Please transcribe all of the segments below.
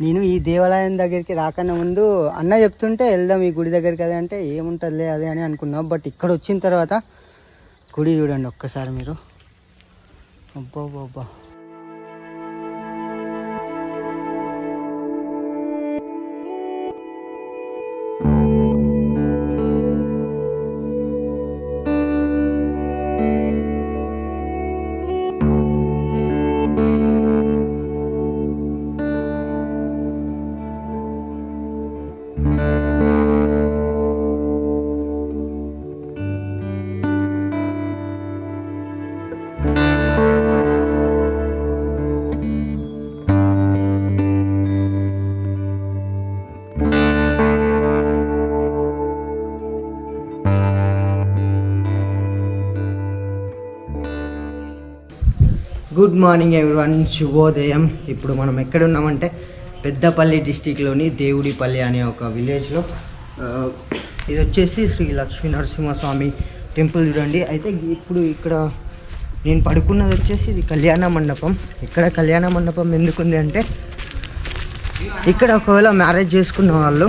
నేను ఈ దేవాలయం దగ్గరికి రాకన్నా ముందు అన్న చెప్తుంటే వెళ్దాం ఈ గుడి దగ్గరికి అదే అంటే ఏముంటుందిలే అదే అని అనుకున్నా. బట్ ఇక్కడ వచ్చిన తర్వాత గుడి చూడండి ఒక్కసారి మీరు. అబ్బా అబ్బా మార్నింగ్ ఎవ్రీవన్ శుభోదయం. ఇప్పుడు మనం ఎక్కడ ఉన్నామంటే పెద్దపల్లి డిస్టిక్లోని దేవుడిపల్లి అనే ఒక విలేజ్లో. ఇది వచ్చేసి శ్రీ లక్ష్మీ నరసింహస్వామి టెంపుల్ చూడండి. అయితే ఇప్పుడు ఇక్కడ నేను పడుకున్నది వచ్చేసి ఇది కళ్యాణ మండపం. ఇక్కడ కళ్యాణ మండపం ఎందుకుంది అంటే ఇక్కడ ఒకవేళ మ్యారేజ్ చేసుకున్న వాళ్ళు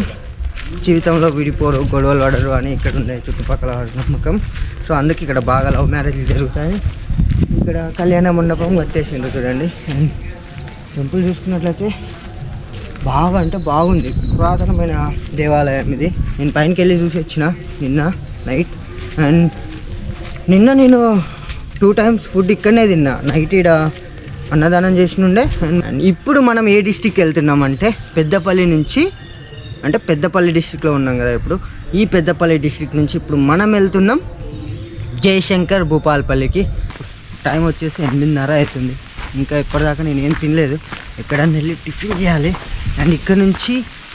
జీవితంలో విడిపోరు గొడవలు పడరు అని ఇక్కడ ఉండే చుట్టుపక్కల నమ్మకం. సో అందుకే ఇక్కడ బాగా లవ్ మ్యారేజ్లు జరుగుతాయి. ఇక్కడ కళ్యాణ మండపం కట్టేసిండ్రు చూడండి. అండ్ టెంపుల్ చూసుకున్నట్లయితే బాగా అంటే బాగుంది. పురాతనమైన దేవాలయం ఇది. నేను పైనకి వెళ్ళి చూసి వచ్చిన నిన్న నైట్. అండ్ నిన్న నేను టూ టైమ్స్ ఫుడ్ ఇక్కడనే తిన్నా. నైట్ ఇడ అన్నదానం చేసినుండే. అండ్ ఇప్పుడు మనం ఏ డిస్టిక్ వెళ్తున్నామంటే పెద్దపల్లి నుంచి అంటే పెద్దపల్లి డిస్టిక్లో ఉన్నాం కదా ఇప్పుడు. ఈ పెద్దపల్లి డిస్టిక్ నుంచి ఇప్పుడు మనం వెళ్తున్నాం జయశంకర్ భూపాల్పల్లికి. టైం వచ్చేసి ఎనిమిదిన్నర అవుతుంది. ఇంకా ఇప్పటిదాకా నేను ఏం తినలేదు. ఎక్కడన్నా వెళ్ళి టిఫిన్ చేయాలి. అండ్ ఇక్కడ నుంచి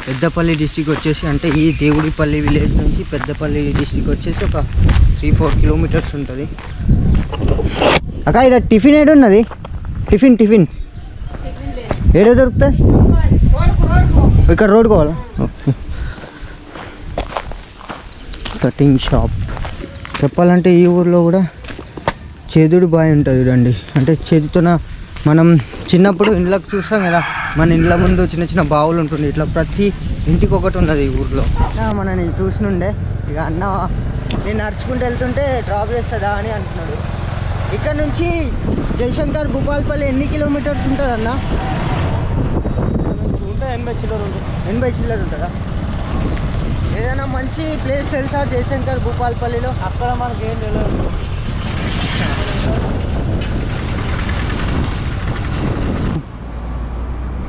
పెద్దపల్లి డిస్టిక్ వచ్చేసి అంటే ఈ దేవుడిపల్లి విలేజ్ నుంచి పెద్దపల్లి డిస్టిక్ వచ్చేసి ఒక త్రీ ఫోర్ కిలోమీటర్స్ ఉంటుంది. అక్క ఇక్కడ టిఫిన్ ఏడు ఉన్నది టిఫిన్ టిఫిన్. ఏడో దొరుకుతాయి? ఇక్కడ రోడ్ కావాలా? Cutting shop. చెప్పాలంటే ఈ ఊర్లో కూడా చేదుడు బాయ్ ఉంటుంది చూడండి. అంటే చేతితోన మనం చిన్నప్పుడు ఇండ్లకు చూస్తాం కదా మన ఇండ్ల ముందు చిన్న చిన్న బావులు ఉంటుంది ఇట్లా ప్రతి ఇంటికి ఒకటి ఉన్నది ఈ ఊర్లో. మన నేను చూసినుండే. ఇక అన్న నేను నడుచుకుంటూ వెళ్తుంటే డ్రాప్ చేస్తుందా అని అంటున్నాడు. ఇక్కడ నుంచి జయశంకర్ భూపాల్పల్లి ఎన్ని కిలోమీటర్స్ ఉంటుంది అన్న ఎనభై చిల్లర ఉంటుంది. ఎనభై చిల్లర ఉంటుందా? ఏదైనా మంచి ప్లేస్ తెలుసా? జయశంకర్ భూపాల్పల్లిలో? అక్కడ మనకి ఏం తెలియదు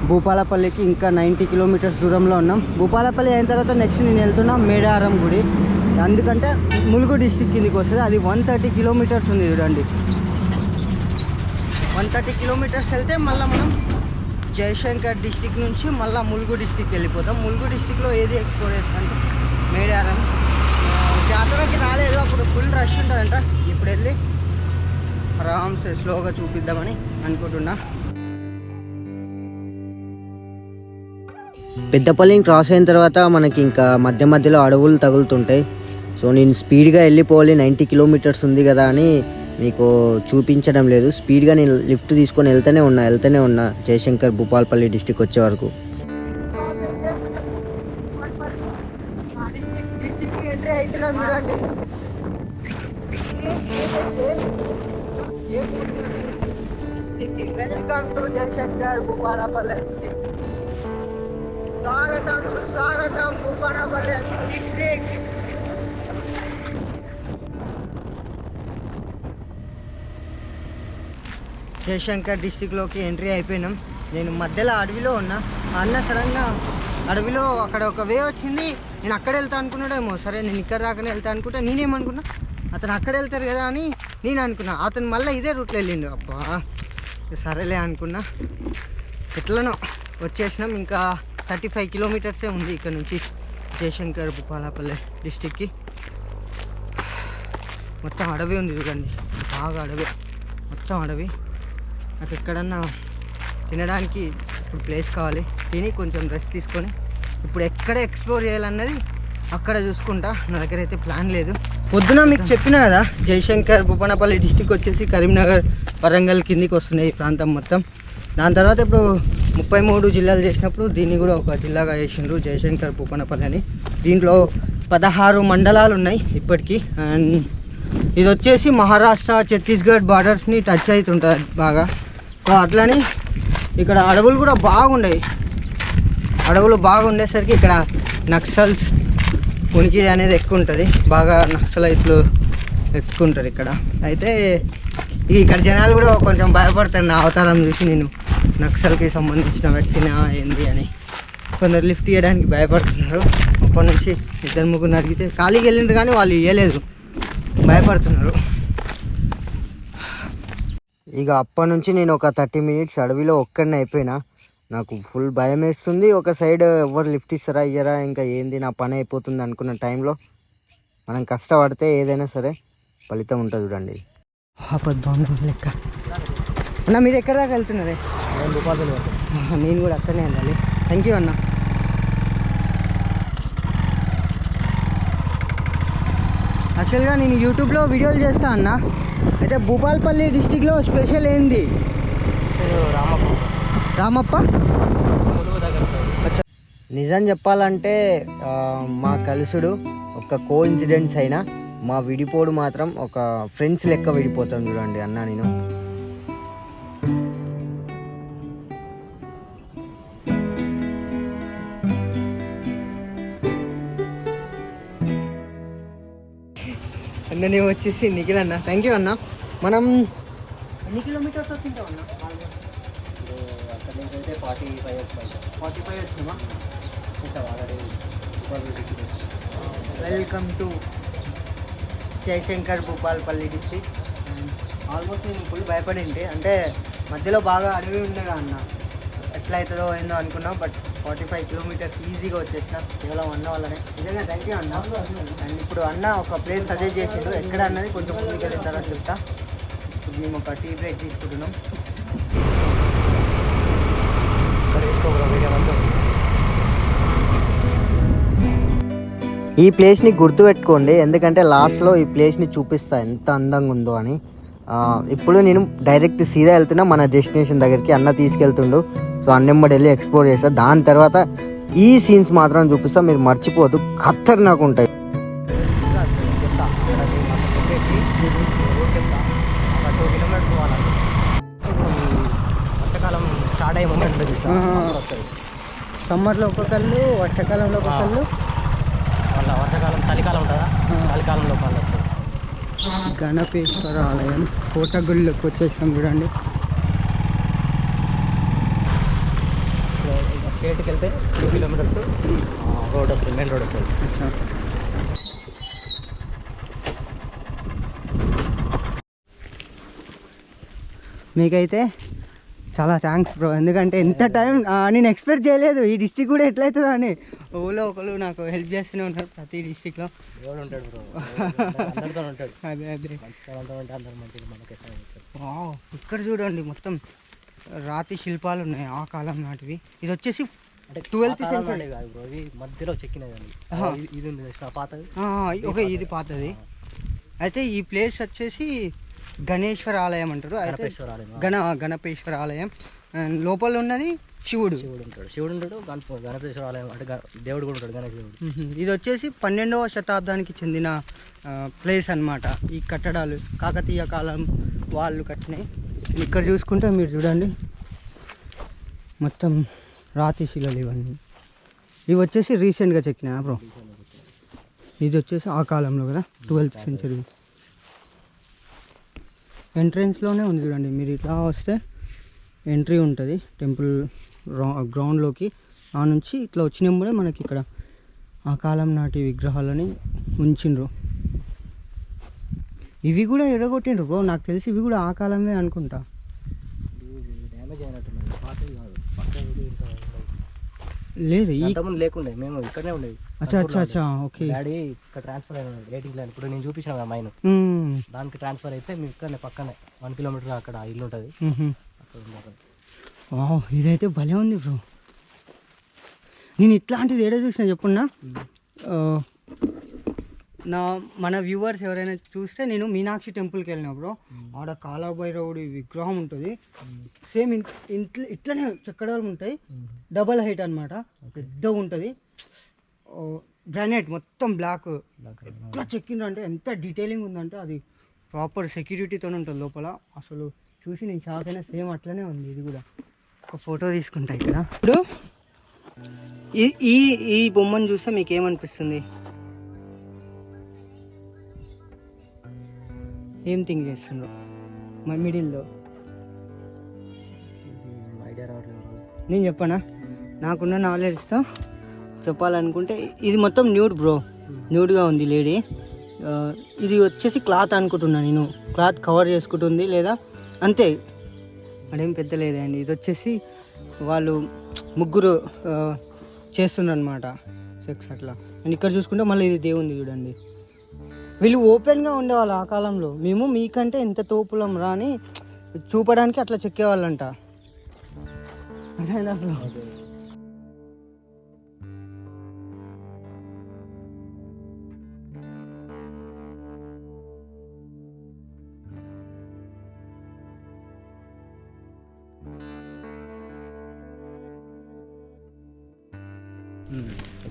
భూపాలపల్లికి ఇంకా నైంటీ కిలోమీటర్స్ దూరంలో ఉన్నాం. భూపాలపల్లి అయిన తర్వాత నెక్స్ట్ నేను వెళ్తున్నా మేడారం గుడి. అందుకంటే ములుగు డిస్టిక్ కిందకి వస్తుంది. అది వన్ థర్టీ కిలోమీటర్స్ ఉంది చూడండి. వన్ థర్టీ కిలోమీటర్స్ వెళ్తే మళ్ళీ మనం జయశంకర్ డిస్టిక్ నుంచి మళ్ళీ ములుగు డిస్టిక్ వెళ్ళిపోతాం. ములుగు డిస్టిక్లో ఏది ఎక్స్ప్లోర్ చేస్తారంటే మేడారం. జాతరకి రాలేదు అప్పుడు. ఫుల్ రష్ ఉంటుందంట. ఇప్పుడు వెళ్ళి ఆరామ్సే స్లోగా చూపిద్దామని అనుకుంటున్నా. పెద్దపల్లిని క్రాస్ అయిన తర్వాత మనకి ఇంకా మధ్య మధ్యలో అడవులు తగులుతుంటాయి. సో నేను స్పీడ్గా వెళ్ళిపోవాలి. నైంటీ కిలోమీటర్స్ ఉంది కదా అని మీకు చూపించడం లేదు. స్పీడ్గా నేను లిఫ్ట్ తీసుకొని వెళ్తూనే ఉన్నా వెళ్తూనే ఉన్నా. జయశంకర్ భూపాల్పల్లి డిస్టిక్ వచ్చే వరకు. వెల్కమ్ టు జయశంకర్ భూపాలపల్లి స్వాగతం సుస్వాగతం భూపాలపల్లి డిస్ట్రిక్ట్ జయశంకర్ డిస్టిక్లోకి ఎంట్రీ అయిపోయినాం. నేను మధ్యలో అడవిలో ఉన్నా. అన్న సడన్గా అడవిలో అక్కడ ఒక వే వచ్చింది. నేను అక్కడ వెళ్తా అనుకున్నాడేమో. సరే నేను ఇక్కడ రాకనే వెళ్తా అనుకుంటే నేనేమనుకున్నా? అతను అక్కడ వెళ్తారు కదా అని నేను అనుకున్నా. అతను మళ్ళీ ఇదే రూట్లో వెళ్ళిండు. అబ్బా సరేలే అనుకున్నా. ఎట్లనో వచ్చేసినాం. ఇంకా థర్టీ ఫైవ్ కిలోమీటర్సే ఉంది ఇక్కడ నుంచి జయశంకర్ భూపాలపల్లి డిస్టిక్కి. మొత్తం అడవి ఉంది చూడండి. బాగా అడవి. మొత్తం అడవి. నాకు ఎక్కడన్నా తినడానికి ఇప్పుడు ప్లేస్ కావాలి. తిని కొంచెం రెస్ట్ తీసుకొని ఇప్పుడు ఎక్కడ ఎక్స్ప్లోర్ చేయాలన్నది అక్కడ చూసుకుంటా. నా దగ్గర అయితే ప్లాన్ లేదు. పొద్దున మీకు చెప్పిన కదా జయశంకర్ భూపనపల్లి డిస్టిక్ వచ్చేసి కరీంనగర్ వరంగల్ కిందికి వస్తున్నాయి ఈ ప్రాంతం మొత్తం. దాని తర్వాత ఇప్పుడు ముప్పై మూడు జిల్లాలు చేసినప్పుడు దీన్ని కూడా ఒక జిల్లాగా చేసిండ్రు జయశంకర్ పూపనపల్లి అని. దీంట్లో పదహారు మండలాలు ఉన్నాయి ఇప్పటికీ. అండ్ ఇది వచ్చేసి మహారాష్ట్ర ఛత్తీస్గఢ్ బార్డర్స్ని టచ్ అవుతుంటుంది బాగా. అట్లని ఇక్కడ అడవులు కూడా బాగున్నాయి అడవులు బాగుండేసరికి ఇక్కడ నక్సల్స్ ఉనికి అనేది ఎక్కువ ఉంటుంది బాగా నక్సలైట్లు ఎక్కువ ఉంటారు ఇక్కడ. అయితే ఇక్కడ జనాలు కూడా కొంచెం భయపడతారు. నా అవతారం చూసి నేను నక్సల్కి సంబంధించిన వ్యక్తినా ఏంది అని. కొందరు లిఫ్ట్ ఇవ్వడానికి భయపడుతున్నారు. అప్పటి నుంచి ఇద్దరు ముగ్గురు అడిగితే ఖాళీకి వెళ్ళిండ్రు కానీ వాళ్ళు ఇవ్వలేదు భయపడుతున్నారు. ఇక అప్పటి నుంచి నేను ఒక థర్టీ మినిట్స్ అడవిలో ఒక్కడిని అయిపోయినా. నాకు ఫుల్ భయం వేస్తుంది. ఒక సైడ్ ఎవరు లిఫ్ట్ ఇస్తారా ఇయ్యరా ఇంకా ఏంది నా పని అయిపోతుంది అనుకున్న టైంలో మనం కష్టపడితే ఏదైనా సరే ఫలితం ఉంటుంది చూడండి. లెక్క. అన్న మీరు ఎక్కడ దాకా వెళ్తున్నారే? నేను కూడా అక్కడనే వెళ్ళాలి థ్యాంక్ యూ అన్న. యాక్చువల్గా నేను యూట్యూబ్లో వీడియోలు చేస్తా అన్న. అయితే భూపాల్పల్లి డిస్టిక్లో స్పెషల్ ఏంది? రామప్ప. రామప్ప నిజం చెప్పాలంటే మా కలుసుడు ఒక కో ఇన్సిడెంట్స్ అయినా మా విడిపోడు మాత్రం ఒక ఫ్రెండ్స్ లెక్క విడిపోతాం చూడండి అన్న నేను. అన్న నేను వచ్చేసి నిఖిల్ అన్న. థ్యాంక్ యూ అన్న. మనం ఎన్ని కిలోమీటర్స్ వచ్చింటాం అన్న? అక్కడ నుంచి అయితే forty five years forty five వచ్చినామా ఉంటాం already welcome to Jayashankar Bhupalpally district almost నేను ఫుల్ భయపడింటే. అంటే మధ్యలో బాగా అడవి ఉండగా అన్న. ఎట్లా అవుతుందో ఏందో అనుకున్నాం బట్ ఫార్టీ ఫైవ్ కిలోమీటర్స్ ఈజీగా వచ్చేసిన. కేవలం అన్న వల్లనే. నిజంగా థ్యాంక్ యూ అన్న. అండ్ ఇప్పుడు అన్న ఒక ప్లేస్ సజెస్ట్ చేసిండు. ఎక్కడ అన్నది కొంచెం ముందుకు వెళ్ళిన తర్వాత చెప్తా? ఇప్పుడు మేము ఒక టీ బ్రేక్ తీసుకుంటున్నాం. ఈ ప్లేస్ని గుర్తుపెట్టుకోండి ఎందుకంటే లాస్ట్లో ఈ ప్లేస్ని చూపిస్తా ఎంత అందంగా ఉందో అని. ఇప్పుడు నేను డైరెక్ట్ సీదా వెళ్తున్నా. మన డెస్టినేషన్ దగ్గరికి అన్న తీసుకెళ్తుండు. సో అన్నెమ్మడి వెళ్ళి ఎక్స్ప్లోర్ చేస్తా. దాని తర్వాత ఈ సీన్స్ మాత్రం చూపిస్తా. మీరు మర్చిపోదు ఖతర్నాక్ ఉంటాయి. సమ్మర్లో ఒక కళ్ళు వర్షాకాలంలో ఒక కళ్ళు. మళ్ళీ వర్షాకాలం చలికాలం ఉంటుందా? చలికాలంలో మళ్ళీ గణపేశ్వర ఆలయం కోటగుళ్ళకి వచ్చేసాం చూడండి. స్టేట్కి వెళ్తే టూ కిలోమీటర్స్ రోడ్ వస్తుంది మెయిన్ రోడ్ వస్తుంది. మీకైతే చాలా థ్యాంక్స్ బ్రో ఎందుకంటే ఎంత టైం నేను ఎక్స్పెక్ట్ చేయలేదు. ఈ డిస్టిక్ కూడా ఎట్లయితుందో అని. ఊళ్ళో ఒకరు నాకు హెల్ప్ చేస్తూనే ఉంటారు ప్రతి డిస్టిక్లో ఉంటాడు బ్రో అదే అదే. ఇక్కడ చూడండి మొత్తం. రాతి శిల్పాలు ఉన్నాయి ఆ కాలం నాటివి. ఇది వచ్చేసి అంటే 12th ఆ కాలంలో century. ఉండేవి కాదు బ్రో ఇవి మధ్యలో ఆహా. ఇది- పాతది. ఓకే ఇది పాతది. అయితే ఈ ప్లేస్ వచ్చేసి గణేశ్వర ఆలయం అంటారు. అయితే. గణ గణపేశ్వర ఆలయం. లోపల ఉన్నది శివుడు. శివుడు ఉంటాడు. శివుడు ఉంటాడు గణప గణపేశ్వర ఆలయం అంటే దేవుడు కూడా ఉంటాడు గణేష్ దేవుడు. ఇది వచ్చేసి పన్నెండవ శతాబ్దానికి చెందిన ప్లేస్ అన్నమాట. ఈ కట్టడాలు కాకతీయ కాలం వాళ్ళు కట్టినాయి ఇక్కడ చూసుకుంటే మీరు చూడండి. మొత్తం రాతి శిలలు ఇవన్నీ. ఇవి వచ్చేసి రీసెంట్గా చెక్కినా బ్రో? ఇది వచ్చేసి ఆ కాలంలో కదా? Twelfth century. ఎంట్రెన్స్లోనే ఉంది చూడండి. మీరు ఇట్లా వస్తే ఎంట్రీ ఉంటుంది. టెంపుల్ గ్రౌండ్లోకి ఆ నుంచి ఇట్లా వచ్చినప్పుడే మనకి ఇక్కడ ఆ కాలం నాటి విగ్రహాలని ఉంచిండ్రు ఇవి కూడా ఎడగొట్టిండ్రు బ్రో. నాకు తెలిసి ఇవి కూడా ఆ కాలమే అనుకుంటా. డ్యామేజ్ అయినట్టున్నది పాతది కాదు లేదు ఈ అంతకుముందు లేకుండే మేము ఇక్కడనే ఉండేది. అచ్చా అచ్చా అచ్చా ఓకే. డాడీ ఇక్కడ ట్రాన్స్ఫర్ అయిన ఎయిటింగ్ లైన్ ఇప్పుడు నేను చూపించిన కదా మైన్. దానికి ట్రాన్స్ఫర్ అయితే మేము ఇక్కడనే పక్కనే. వన్ కిలోమీటర్ అక్కడ ఇల్లు ఉంటుంది. ఇదైతే భలే ఉంది బ్రో. నేను ఇట్లాంటిది ఏదో చూసిన చెప్పున్నా? నా మన వ్యూవర్స్ ఎవరైనా చూస్తే నేను మీనాక్షి టెంపుల్కి వెళ్ళినప్పుడు ఆడ కాలభైరవుడి విగ్రహం ఉంటుంది. సేమ్ ఇంట్లో ఇట్లనే చెక్కడాలు ఉంటాయి. డబల్ హైట్ అన్నమాట. పెద్దగా ఉంటుంది. గ్రానైట్ మొత్తం బ్లాక్ ఎట్లా చెక్కిండ్రు అంటే ఎంత డీటెయిలింగ్ ఉందంటే అది ప్రాపర్ సెక్యూరిటీతో ఉంటుంది లోపల. అసలు చూసి నేను షాక్ అయినా సేమ్ అట్లనే ఉంది. ఇది కూడా ఒక ఫోటో తీసుకుంటా ఇక్కడ. ఇప్పుడు ఈ ఈ ఈ బొమ్మను చూస్తే మీకు ఏమనిపిస్తుంది? ఏం థింక్ చేస్తుండ్రు? మా మిడిల్లో. నేను చెప్పనా? నాకున్న నాలెడ్జ్తో చెప్పాలనుకుంటే ఇది మొత్తం న్యూడ్ బ్రో న్యూడ్గా ఉంది లేడీ ఇది వచ్చేసి క్లాత్ అనుకుంటున్నా నేను. క్లాత్ కవర్ చేసుకుంటుంది లేదా? అంతే. అదేం పెద్ద లేదండి ఇది వచ్చేసి వాళ్ళు ముగ్గురు చేస్తుండ్రు అనమాట సెక్స్ అట్లా. అండ్ ఇక్కడ చూసుకుంటే మళ్ళీ ఇది దేవుంది చూడండి. వీళ్ళు ఓపెన్గా ఉండేవాళ్ళు ఆ కాలంలో. మేము మీకంటే ఎంత తోపులం రా అని చూపడానికి అట్లా చెక్కేవాళ్ళంట.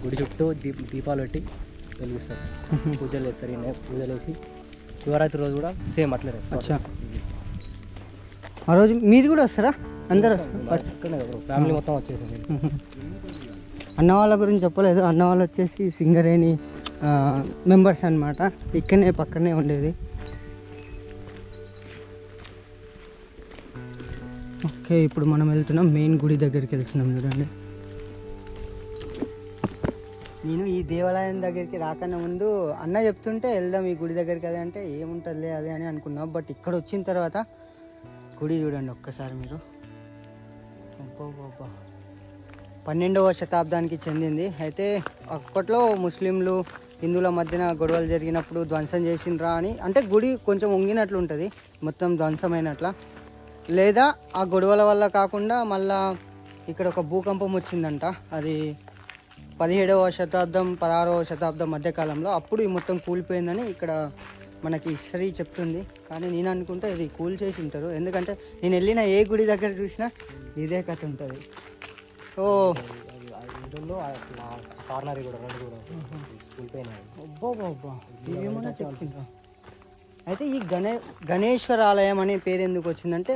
గుడి చుట్టూ దీప దీపాలు పెట్టి వెలిగిస్తారు పూజలు చేస్తారు ఈయన పూజలు వేసి శివరాత్రి రోజు కూడా సేమ్ అట్లనే. అచ్చా. ఆ రోజు మీరు కూడా వస్తారా? అందరు వస్తారా? ఫ్యామిలీ మొత్తం వచ్చేసింది. అన్న వాళ్ళ గురించి చెప్పలేదు. అన్న వాళ్ళు వచ్చేసి సింగరేణి మెంబర్స్ అన్నమాట. ఇక్కడనే పక్కనే ఉండేది. ఓకే ఇప్పుడు మనం వెళ్తున్నాం. మెయిన్ గుడి దగ్గరికి వెళ్తున్నాం చూడండి. నేను ఈ దేవాలయం దగ్గరికి రాకన్నా ముందు అన్న చెప్తుంటే వెళ్దాం ఈ గుడి దగ్గరికి అదే అంటే ఏముంటుందిలే అదే అని అనుకున్నాం. బట్ ఇక్కడ వచ్చిన తర్వాత గుడి చూడండి ఒక్కసారి మీరు. పన్నెండవ శతాబ్దానికి చెందింది. అయితే అప్పట్లో ముస్లింలు హిందువుల మధ్యన గొడవలు జరిగినప్పుడు ధ్వంసం చేసిండ్రా అని అంటే గుడి కొంచెం వంగినట్లు ఉంటుంది. మొత్తం ధ్వంసమైనట్ల. లేదా ఆ గొడవల వల్ల కాకుండా మళ్ళా ఇక్కడ ఒక భూకంపం వచ్చిందంట. అది పదిహేడవ శతాబ్దం పదహారవ శతాబ్దం మధ్యకాలంలో అప్పుడు ఈ మొత్తం కూలిపోయిందని ఇక్కడ మనకి హిస్టరీ చెప్తుంది. కానీ నేను అనుకుంటే ఇది కూల్ చేసి ఉంటారు. ఎందుకంటే నేను వెళ్ళిన ఏ గుడి దగ్గర చూసినా ఇదే కథ ఉంటుంది. సో ఇందులో కార్నర్ కూడా రెండు కూడా కూలిపోయినాయి. అబ్బా ఏమన్నా చెప్పిండ్రా. అయితే ఈ గణే గణేశ్వర ఆలయం అనే పేరు ఎందుకు వచ్చిందంటే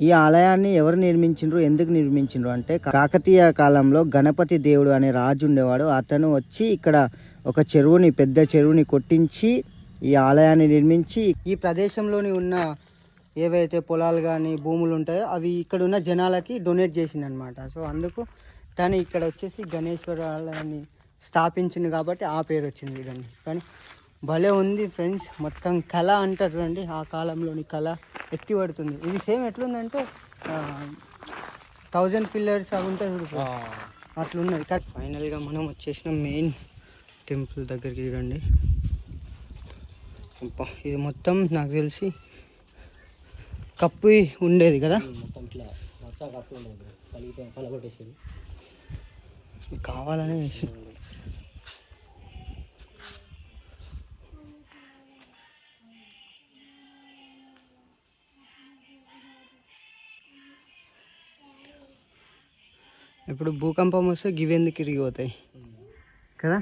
ఈ ఆలయాన్ని ఎవరు నిర్మించిండ్రు ఎందుకు నిర్మించిండ్రు అంటే కాకతీయ కాలంలో గణపతి దేవుడు అనే రాజు ఉండేవాడు. అతను వచ్చి ఇక్కడ ఒక చెరువుని పెద్ద చెరువుని కొట్టించి ఈ ఆలయాన్ని నిర్మించి ఈ ప్రదేశంలోని ఉన్న ఏవైతే పొలాలు కానీ భూములు ఉంటాయో అవి ఇక్కడ ఉన్న జనాలకి డొనేట్ చేసిందనమాట సో అందుకు తను ఇక్కడ వచ్చేసి గణేశ్వర ఆలయాన్ని స్థాపించింది కాబట్టి ఆ పేరు వచ్చింది చూడండి కానీ భలే ఉంది ఫ్రెండ్స్. మొత్తం కళ అంటారు చూడండి. ఆ కాలంలోని కళ ఎత్తి పడుతుంది ఇది సేమ్ ఎట్లుందంటే థౌజండ్ పిల్లర్స్ అవి ఉంటాయి చూడు అట్లున్నది కట్ ఫైనల్గా మనం వచ్చేసిన మెయిన్ టెంపుల్ దగ్గరికి చూడండి ఇది మొత్తం నాకు తెలిసి కప్పు ఉండేది కదా? కావాలనే ఇప్పుడు భూకంపం వస్తే గివెందుకు ఇరిగిపోతాయి కదా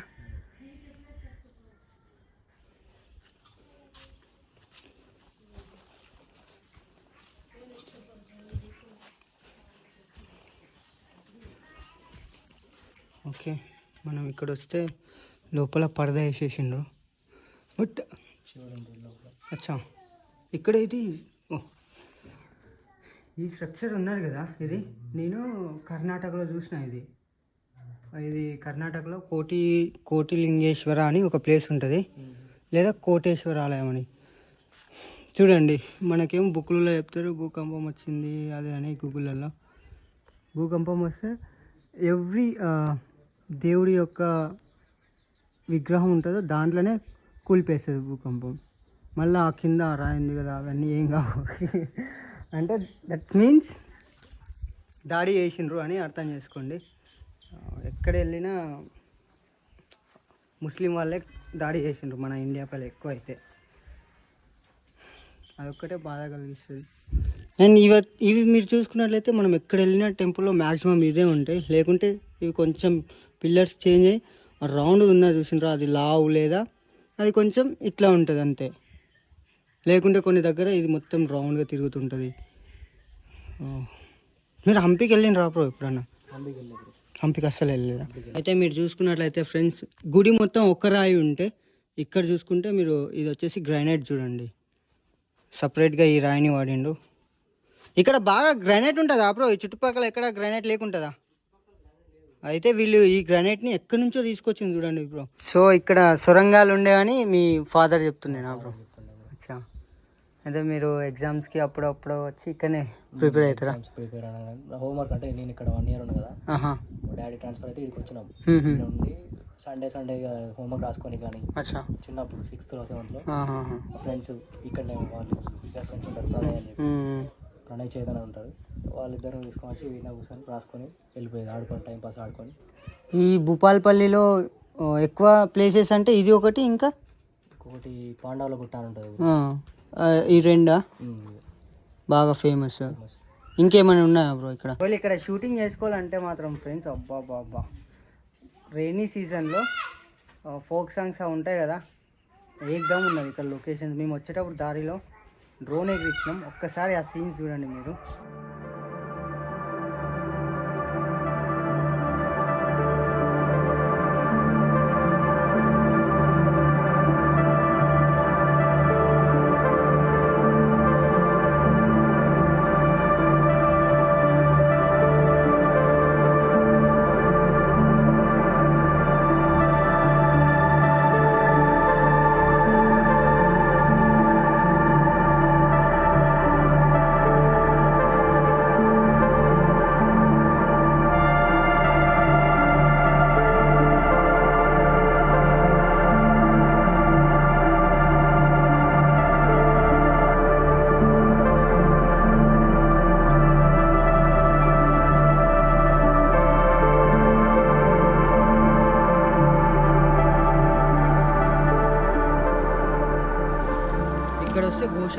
ఓకే మనం ఇక్కడ వస్తే లోపల పరదా వేసేసిండ్రు బట్ అచ్చా ఇక్కడ ఇది ఓ. ఈ స్ట్రక్చర్ ఉన్నది కదా ఇది? నేను కర్ణాటకలో చూసిన ఇది. ఇది కర్ణాటకలో కోటి కోటిలింగేశ్వర అని ఒక ప్లేస్ ఉంటుంది. లేదా కోటేశ్వర ఆలయం అని. చూడండి మనకేం బుక్లలో చెప్తారు భూకంపం వచ్చింది అది అని గూగుల్లో భూకంపం వస్తే ఎవ్రీ దేవుడి యొక్క విగ్రహం ఉంటుందో దాంట్లోనే కూలిపేస్తుంది భూకంపం. మళ్ళీ ఆ కింద రాయింది కదా అవన్నీ ఏం కావు. అంటే దట్ మీన్స్ దాడి చేసిండ్రు అని అర్థం చేసుకోండి. ఎక్కడ వెళ్ళినా ముస్లిం వాళ్ళే దాడి చేసిండ్రు మన ఇండియా పైన ఎక్కువ అయితే అదొక్కటే బాధ కలిగిస్తుంది. అండ్ ఇవ ఇవి మీరు చూసుకున్నట్లయితే మనం ఎక్కడ వెళ్ళినా టెంపుల్లో మ్యాక్సిమం ఇదే ఉంటాయి. లేకుంటే ఇవి కొంచెం పిల్లర్స్ చేంజ్ అయ్యి రౌండ్ ఉన్నది చూసిండ్రా అది లావు లేదా అది కొంచెం ఇట్లా ఉంటుంది అంతే. లేకుంటే కొన్ని దగ్గర ఇది మొత్తం రౌండ్గా తిరుగుతుంటుంది. మీరు హంపికి వెళ్ళిన రాప్రో ఎప్పుడన్నా? హంపీకి హంపికి అస్సలు వెళ్ళలేదా? అయితే మీరు చూసుకున్నట్లయితే ఫ్రెండ్స్ గుడి మొత్తం ఒక రాయి ఉంటే ఇక్కడ చూసుకుంటే మీరు ఇది వచ్చేసి గ్రానైట్ చూడండి. సపరేట్గా ఈ రాయిని వాడిండు. ఇక్కడ బాగా గ్రానైట్ ఉంటుందా బ్రో ఈ చుట్టుపక్కల ఎక్కడ గ్రానైట్ లేకుంటుందా? అయితే వీళ్ళు ఈ గ్రానైట్ని ఎక్కడి నుంచో తీసుకొచ్చింది చూడండి బ్రో సో ఇక్కడ సొరంగాలు ఉండేవని మీ ఫాదర్ చెప్తున్నాను బ్రో అయితే మీరు ఎగ్జామ్స్కి అప్పుడప్పుడు వచ్చి ఇక్కడనే ప్రిపేర్ అవుతారా? ప్రిపేర్ హోంవర్క్ అంటే నేను ఇక్కడ వన్ ఇయర్ ఉన్నా కదా. డాడీ ట్రాన్స్ఫర్ అయితే ఇక్కడికి వచ్చినాం. ఉండి సండే సండే హోంవర్క్ రాసుకొని కానీ చిన్నప్పుడు సిక్స్త్ సెవెంత్లో. మా ఫ్రెండ్స్ ఇక్కడనే వాళ్ళు ఇద్దరు ఫ్రెండ్స్ ఉంటారు ప్రణయ్ అని హ్మ్. ప్రణయ్ చేతన ఉంటారు వాళ్ళిద్దరు తీసుకొని వచ్చి వీళ్ళ కూర్చొని రాసుకొని వెళ్ళిపోయేది ఆడుకొని టైం పాస్ ఆడుకొని. ఈ భూపాల్పల్లిలో ఎక్కువ ప్లేసెస్ అంటే ఇది ఒకటి ఇంకా? ఇంకొకటి పాండవుల గుట్ట అని ఉంటుంది. ఈ రెండా? బాగా ఫేమస్. ఇంకేమైనా ఉన్నాయా బ్రో ఇక్కడ? ఇక్కడ షూటింగ్ చేసుకోవాలంటే మాత్రం ఫ్రెండ్స్ అబ్బా బాబా రైనీ సీజన్లో ఫోక్ సాంగ్స్ అవి ఉంటాయి కదా? ఏకదమ్ ఉన్నది ఇక్కడ లొకేషన్ మేము వచ్చేటప్పుడు దారిలో డ్రోన్ ఎగిరిచ్చినాం. ఒక్కసారి ఆ సీన్స్ చూడండి మీరు.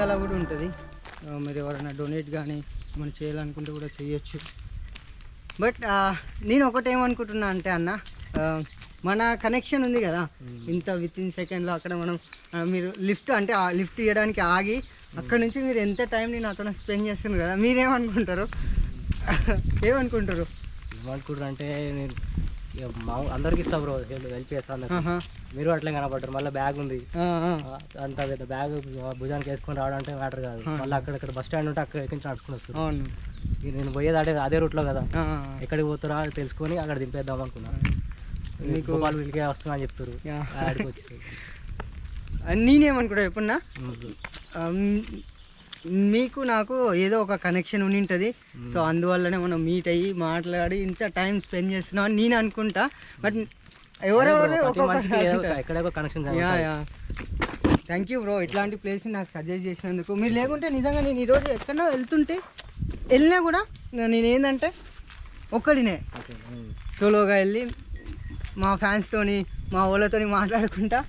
గోశాల కూడా ఉంటుంది. మీరు ఎవరైనా డొనేట్ కానీ మనం చేయాలనుకుంటే కూడా చేయొచ్చు. బట్ నేను ఒకటి ఏమనుకుంటున్నా అంటే అన్న మన కనెక్షన్ ఉంది కదా. ఇంత విత్ ఇన్ సెకండ్లో అక్కడ మనం మీరు లిఫ్ట్ అంటే ఆ లిఫ్ట్ ఇవ్వడానికి ఆగి అక్కడ నుంచి మీరు ఎంత టైం నేను అతను స్పెండ్ చేస్తున్నారు కదా మీరేమనుకుంటారు? ఏమనుకుంటారు? ఏమనుకుంటారు అంటే నేను అందరికి ఇస్తా బ్రో హెల్ప్ చేస్తాను. మీరు అట్లే కనపడ్డారు మళ్ళీ బ్యాగ్ ఉంది. అంత పెద్ద బ్యాగ్ భుజానికి వేసుకొని రావడం అంటే మ్యాటర్ కాదు. మళ్ళీ అక్కడక్కడ బస్ స్టాండ్ ఉంటే అక్కడ ఎక్కించి నడుచుకుని వస్తారు. అవును. ఇక నేను పోయేది అదే అదే రూట్లో కదా. ఎక్కడికి పోతారా తెలుసుకొని అక్కడ దింపేద్దాం అనుకున్నా. మీకు- గోపాల్ వీళ్ళకే వస్తున్నా అని చెప్తారు. ఆడికి వచ్చి నేనేమనుకుంటా ఎప్పుడన్నా? మీకు నాకు ఏదో ఒక కనెక్షన్ ఉండి ఉంటుంది సో అందువల్లనే మనం మీట్ అయ్యి మాట్లాడి ఇంత టైం స్పెండ్ చేస్తున్నాం అని నేను అనుకుంటా. బట్ ఎవరెవరు connection yeah yeah thank you bro ఇట్లాంటి ప్లేస్ నాకు సజెస్ట్ చేసినందుకు. మీరు లేకుంటే నిజంగా నేను ఈరోజు ఎక్కడో వెళ్తుంటే వెళ్ళినా కూడా నేను ఏంటంటే ఒక్కడినే. సోలోగా వెళ్ళి మా ఫ్యాన్స్తోని మా వాళ్ళతోని మాట్లాడుకుంటా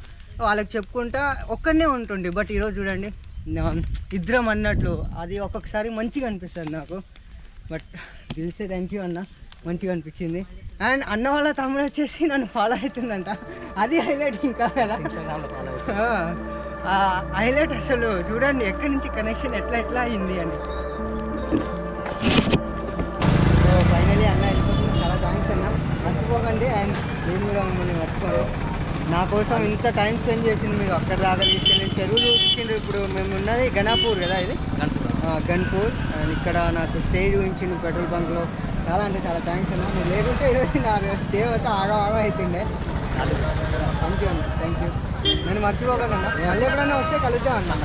వాళ్ళకి చెప్పుకుంటా ఒక్కడనే ఉంటుండే. బట్ ఈరోజు చూడండి ఇద్దరం అన్నట్లు అది ఒక్కొక్కసారి మంచిగా అనిపిస్తుంది నాకు. బట్ తెలిసే థ్యాంక్ యూ అన్న. మంచిగా అనిపించింది. అండ్ అన్న వాళ్ళ తమ్ముడు వచ్చేసి నన్ను ఫాలో అవుతుందంట. అది హైలైట్ ఇంకా కదా. హైలైట్ అసలు చూడండి ఎక్కడి నుంచి కనెక్షన్ ఎట్లా ఎట్లా అయింది అని. సో ఫైనలీ అన్న వెళ్ళిపోతుంది చాలా థ్యాంక్స్ అన్న. మర్చిపోకండి. అండ్ నేను కూడా మిమ్మల్ని మర్చిపోను నా కోసం ఇంత టైం స్పెండ్ చేసింది మీరు అక్కడ దాకా తీసుకెళ్ళి చెరువు చూపించిండ్రు ఇప్పుడు మేము ఉన్నది గణాపూర్ కదా ఇది? గన్పూర్ అండ్ ఇక్కడ నాకు స్టే చూపించిండు పెట్రోల్ బంక్లో చాలా అంటే చాలా థ్యాంక్స్ అన్న. మీరు లేకుంటే ఈరోజు నా దేవత ఆడో ఆడో అవుతుండే థ్యాంక్ యూ అన్న. థ్యాంక్ యూ నేను మర్చిపోకుండా మళ్ళీ ఎప్పుడైనా వస్తే కలుద్దాం అన్న.